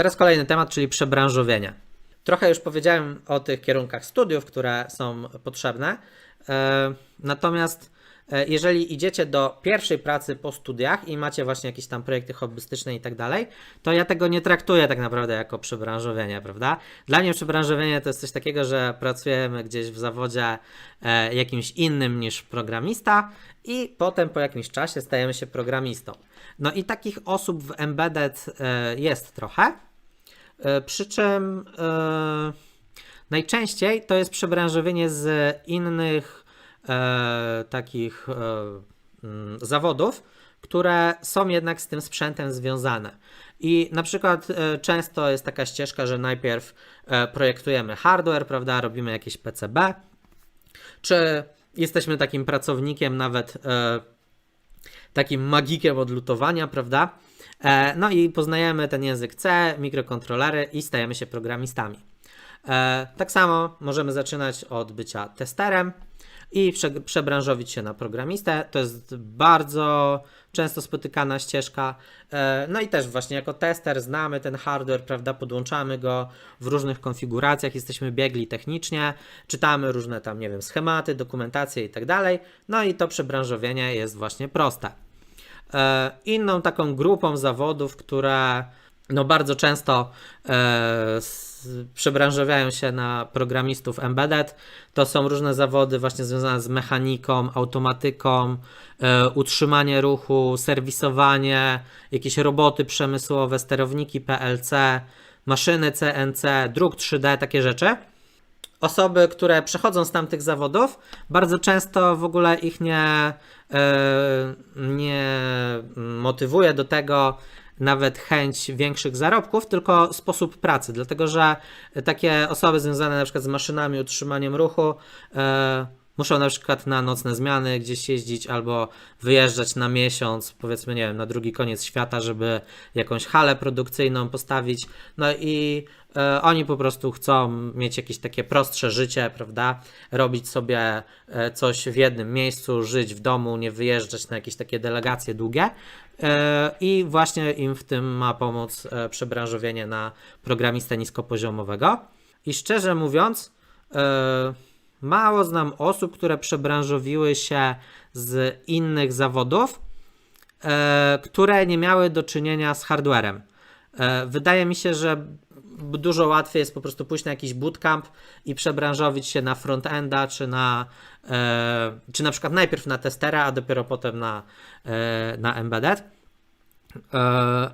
Teraz kolejny temat, czyli przebranżowienie. Trochę już powiedziałem o tych kierunkach studiów, które są potrzebne. E, Natomiast e, jeżeli idziecie do pierwszej pracy po studiach i macie właśnie jakieś tam projekty hobbystyczne i tak dalej, to ja tego nie traktuję tak naprawdę jako przebranżowienie, prawda? Dla mnie przebranżowienie to jest coś takiego, że pracujemy gdzieś w zawodzie e, jakimś innym niż programista i potem po jakimś czasie stajemy się programistą. No i takich osób w embedded jest trochę. E, Przy czym e, najczęściej to jest przebranżowienie z innych e, takich mm, zawodów, które są jednak z tym sprzętem związane. I na przykład często jest taka ścieżka, że najpierw projektujemy hardware, prawda, robimy jakieś PCB, czy jesteśmy takim pracownikiem nawet takim magikiem od lutowania, prawda? E, no i poznajemy ten język C, mikrokontrolery i stajemy się programistami. E, tak samo możemy zaczynać od bycia testerem i prze, przebranżowić się na programistę. To jest bardzo często spotykana ścieżka. E, no i też właśnie jako tester znamy ten hardware, prawda, podłączamy go w różnych konfiguracjach, jesteśmy biegli technicznie, czytamy różne tam, nie wiem, schematy, dokumentacje i tak dalej. No i to przebranżowienie jest właśnie proste. E, Inną taką grupą zawodów, które no bardzo często e, przebranżowiają się na programistów embedded, to są różne zawody właśnie związane z mechaniką, automatyką, e, utrzymanie ruchu, serwisowanie, jakieś roboty przemysłowe, sterowniki PLC, maszyny CNC, druk 3D, takie rzeczy osoby, które przechodzą z tamtych zawodów, bardzo często w ogóle ich nie, e, nie motywuje do tego nawet chęć większych zarobków, tylko sposób pracy, dlatego że takie osoby związane na przykład z maszynami, utrzymaniem ruchu, e, muszą na przykład na nocne zmiany gdzieś jeździć albo wyjeżdżać na miesiąc, powiedzmy, nie wiem, na drugi koniec świata, żeby jakąś halę produkcyjną postawić. No i e, oni po prostu chcą mieć jakieś takie prostsze życie, prawda? Robić sobie e, coś w jednym miejscu, żyć w domu, nie wyjeżdżać na jakieś takie delegacje długie. E, I właśnie im w tym ma pomóc e, przebranżowienie na programistę niskopoziomowego. I szczerze mówiąc, e, mało znam osób, które przebranżowiły się z innych zawodów, e, które nie miały do czynienia z hardwarem. E, wydaje mi się, że dużo łatwiej jest po prostu pójść na jakiś bootcamp i przebranżowić się na frontenda, czy na, e, czy na przykład najpierw na testera, a dopiero potem na, na embedded. E,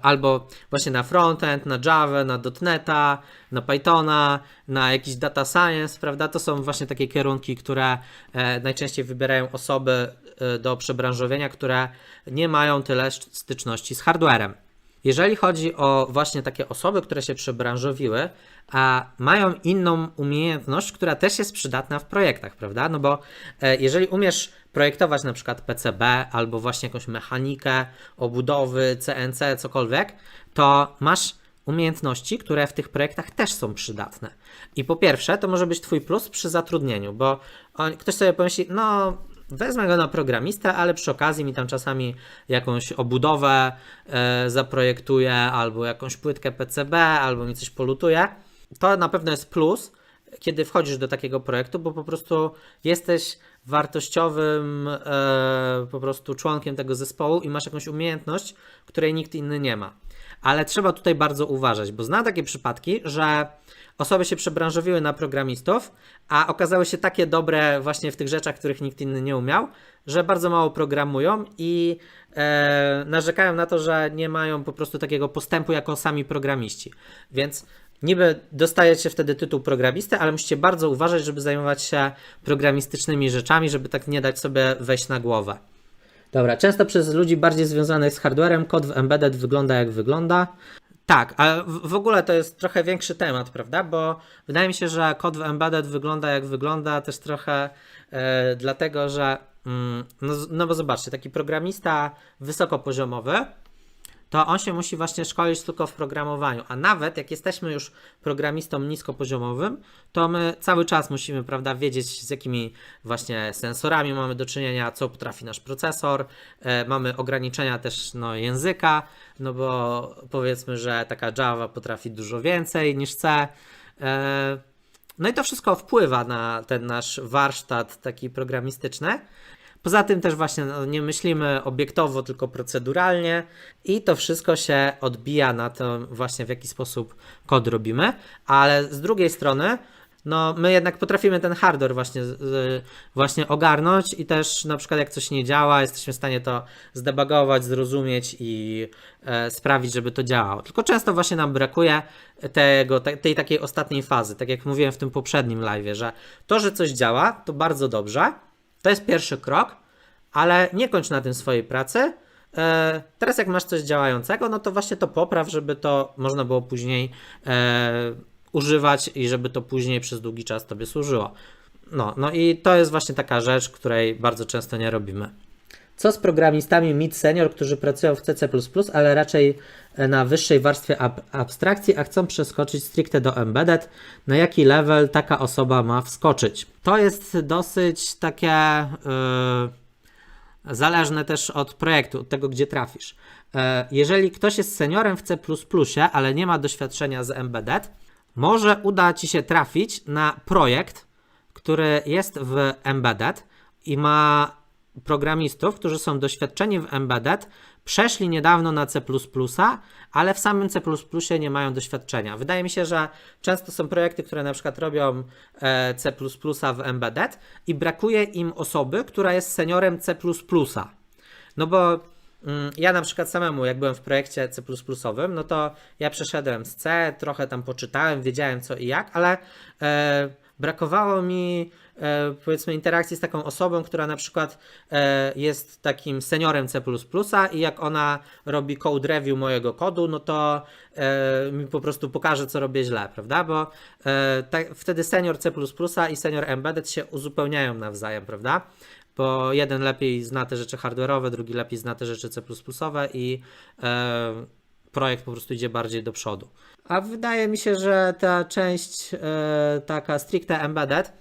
albo właśnie na frontend, na Java, na .NETA, na Pythona, na jakiś data science, prawda? To są właśnie takie kierunki, które e, najczęściej wybierają osoby e, do przebranżowienia, które nie mają tyle styczności z hardwarem. Jeżeli chodzi o właśnie takie osoby, które się przebranżowiły, a mają inną umiejętność, która też jest przydatna w projektach, prawda? No bo e, jeżeli umiesz projektować na przykład PCB albo właśnie jakąś mechanikę, obudowy, CNC, cokolwiek, to masz umiejętności, które w tych projektach też są przydatne. I po pierwsze, to może być Twój plus przy zatrudnieniu, bo on, ktoś sobie pomyśli, no wezmę go na programistę, ale przy okazji mi tam czasami jakąś obudowę e, zaprojektuje, albo jakąś płytkę PCB, albo mi coś polutuje. To na pewno jest plus, kiedy wchodzisz do takiego projektu, bo po prostu jesteś wartościowym e, po prostu członkiem tego zespołu i masz jakąś umiejętność, której nikt inny nie ma. Ale trzeba tutaj bardzo uważać, bo znam takie przypadki, że osoby się przebranżowiły na programistów, a okazały się takie dobre właśnie w tych rzeczach, których nikt inny nie umiał, że bardzo mało programują i e, narzekają na to, że nie mają po prostu takiego postępu jako sami programiści. Więc niby dostajecie wtedy tytuł programisty, ale musicie bardzo uważać, żeby zajmować się programistycznymi rzeczami, żeby tak nie dać sobie wejść na głowę. Dobra, często przez ludzi bardziej związanych z hardwarem kod w embedded wygląda jak wygląda. Tak, a w ogóle to jest trochę większy temat, prawda? Bo wydaje mi się, że kod w embedded wygląda jak wygląda też trochę e, dlatego, że mm, no, no bo zobaczcie, taki programista wysokopoziomowy, to on się musi właśnie szkolić tylko w programowaniu. A nawet jak jesteśmy już programistą niskopoziomowym, to my cały czas musimy, prawda, wiedzieć z jakimi właśnie sensorami mamy do czynienia, co potrafi nasz procesor. E, mamy ograniczenia też no, języka, no bo powiedzmy, że taka Java potrafi dużo więcej niż C. E, no i to wszystko wpływa na ten nasz warsztat taki programistyczny. Poza tym też właśnie no, nie myślimy obiektowo, tylko proceduralnie i to wszystko się odbija na tym właśnie w jaki sposób kod robimy, ale z drugiej strony no my jednak potrafimy ten hardware właśnie, z- właśnie ogarnąć i też na przykład jak coś nie działa, jesteśmy w stanie to zdebugować, zrozumieć i e, sprawić, żeby to działało. Tylko często właśnie nam brakuje tego, te, tej takiej ostatniej fazy, tak jak mówiłem w tym poprzednim live, że to, że coś działa, to bardzo dobrze, to jest pierwszy krok, ale nie kończ na tym swojej pracy. E, teraz jak masz coś działającego, no to właśnie to popraw, żeby to można było później e, używać i żeby to później przez długi czas tobie służyło. No, no i to jest właśnie taka rzecz, której bardzo często nie robimy. Co z programistami mid-senior, którzy pracują w CC++, ale raczej e, na wyższej warstwie ab- abstrakcji, a chcą przeskoczyć stricte do embedded? Na jaki level taka osoba ma wskoczyć? To jest dosyć takie yy, zależne też od projektu, od tego, gdzie trafisz. E, Jeżeli ktoś jest seniorem w C++, ale nie ma doświadczenia z embedded, może uda ci się trafić na projekt, który jest w embedded i ma programistów, którzy są doświadczeni w embedded, przeszli niedawno na C++, ale w samym C++ nie mają doświadczenia. Wydaje mi się, że często są projekty, które na przykład robią e, C++ w embedded i brakuje im osoby, która jest seniorem C++. No bo mm, ja na przykład samemu, jak byłem w projekcie C++, no to ja przeszedłem z C, trochę tam poczytałem, wiedziałem co i jak, ale e, brakowało mi e, powiedzmy interakcji z taką osobą, która na przykład e, jest takim seniorem C++ i jak ona robi code review mojego kodu, no to e, mi po prostu pokaże, co robię źle, prawda? Bo e, tak, wtedy senior C++ i senior embedded się uzupełniają nawzajem, prawda? bo jeden lepiej zna te rzeczy hardware'owe, drugi lepiej zna te rzeczy C++ i e, projekt po prostu idzie bardziej do przodu. A wydaje mi się, że ta część e, taka stricte embedded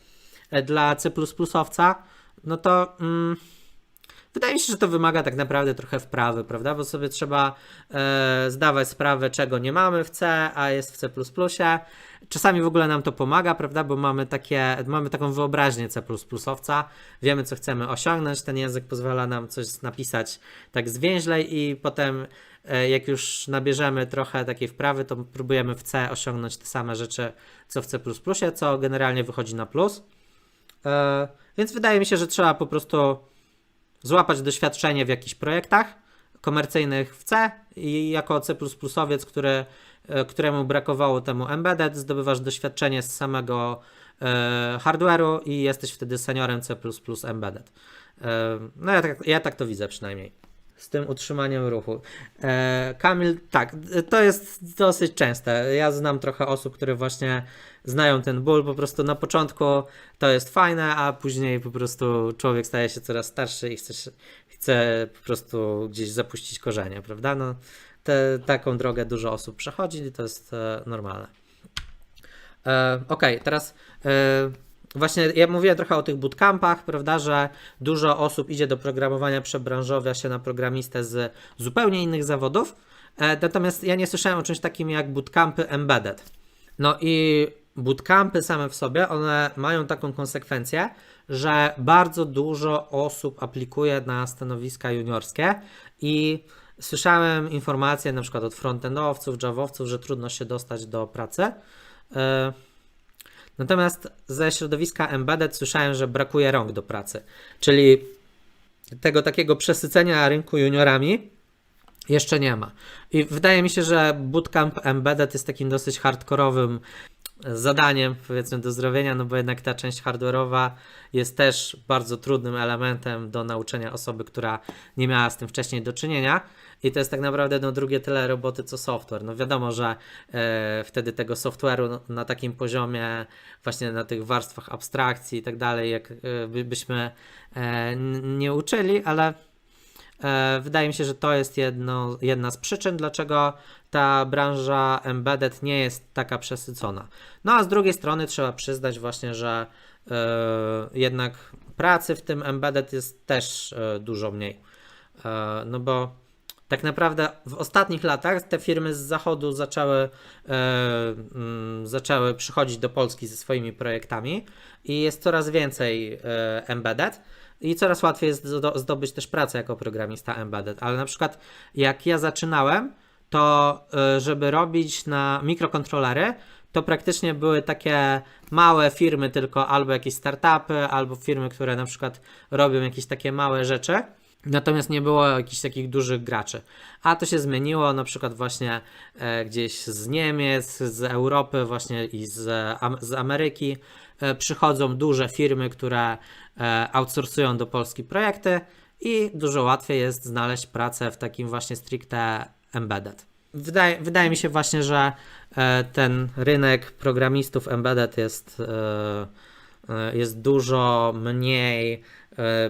dla C++owca, no to mm, wydaje mi się, że to wymaga tak naprawdę trochę wprawy, prawda? Bo sobie trzeba e, zdawać sprawę, czego nie mamy w C, a jest w C++. Czasami w ogóle nam to pomaga, prawda? Bo mamy, takie, mamy taką wyobraźnię C++owca, wiemy, co chcemy osiągnąć. Ten język pozwala nam coś napisać tak zwięźlej, i potem, e, jak już nabierzemy trochę takiej wprawy, to próbujemy w C osiągnąć te same rzeczy, co w C, co generalnie wychodzi na plus. E, Więc wydaje mi się, że trzeba po prostu złapać doświadczenie w jakichś projektach komercyjnych w C i jako C++owiec, który, e, któremu brakowało temu embedded, zdobywasz doświadczenie z samego e, hardware'u i jesteś wtedy seniorem C++ embedded. No ja tak, ja tak to widzę przynajmniej. Z tym utrzymaniem ruchu. E, Kamil, tak, to jest dosyć częste. Ja znam trochę osób, które właśnie znają ten ból. Po prostu na początku to jest fajne, a później po prostu człowiek staje się coraz starszy i chce, się- chce po prostu gdzieś zapuścić korzenie, prawda? No, te, taką drogę dużo osób przechodzi i to jest e, normalne. E, Okej, teraz e, właśnie ja mówiłem trochę o tych bootcampach, prawda, że dużo osób idzie do programowania, przebranżowia się na programistę z zupełnie innych zawodów, e, natomiast ja nie słyszałem o czymś takim jak bootcampy embedded. No i bootcampy same w sobie, one mają taką konsekwencję, że bardzo dużo osób aplikuje na stanowiska juniorskie i słyszałem informacje na przykład od frontendowców, javowców, że trudno się dostać do pracy. Natomiast ze środowiska embedded słyszałem, że brakuje rąk do pracy, czyli tego takiego przesycenia rynku juniorami jeszcze nie ma. I wydaje mi się, że bootcamp embedded jest takim dosyć hardkorowym zadaniem, powiedzmy, do zrobienia, no bo jednak ta część hardware'owa jest też bardzo trudnym elementem do nauczenia osoby, która nie miała z tym wcześniej do czynienia. I to jest tak naprawdę no, drugie tyle roboty co software. No wiadomo, że e, wtedy tego software'u no, na takim poziomie, właśnie na tych warstwach abstrakcji i tak dalej, jak e, by, byśmy e, nie uczyli, ale Wydaje mi się, że to jest jedno, jedna z przyczyn, dlaczego ta branża embedded nie jest taka przesycona. No a z drugiej strony trzeba przyznać właśnie, że e, jednak pracy w tym embedded jest też e, dużo mniej. E, no bo tak naprawdę w ostatnich latach te firmy z zachodu zaczęły, e, mm, zaczęły przychodzić do Polski ze swoimi projektami i jest coraz więcej e, embedded i coraz łatwiej jest zdo- zdobyć też pracę jako programista embedded. Ale na przykład jak ja zaczynałem, to e, żeby robić na mikrokontrolery, to praktycznie były takie małe firmy, tylko albo jakieś startupy, albo firmy, które na przykład robią jakieś takie małe rzeczy. Natomiast nie było jakichś takich dużych graczy. A to się zmieniło na przykład właśnie e, gdzieś z Niemiec, z Europy właśnie i z, am, z Ameryki e, przychodzą duże firmy, które e, outsourcują do Polski projekty i dużo łatwiej jest znaleźć pracę w takim właśnie stricte embedded. Wydaje, wydaje mi się właśnie, że e, ten rynek programistów embedded jest, e, e, jest dużo mniej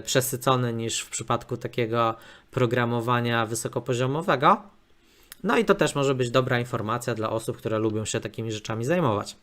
przesycony niż w przypadku takiego programowania wysokopoziomowego. No i to też może być dobra informacja dla osób, które lubią się takimi rzeczami zajmować.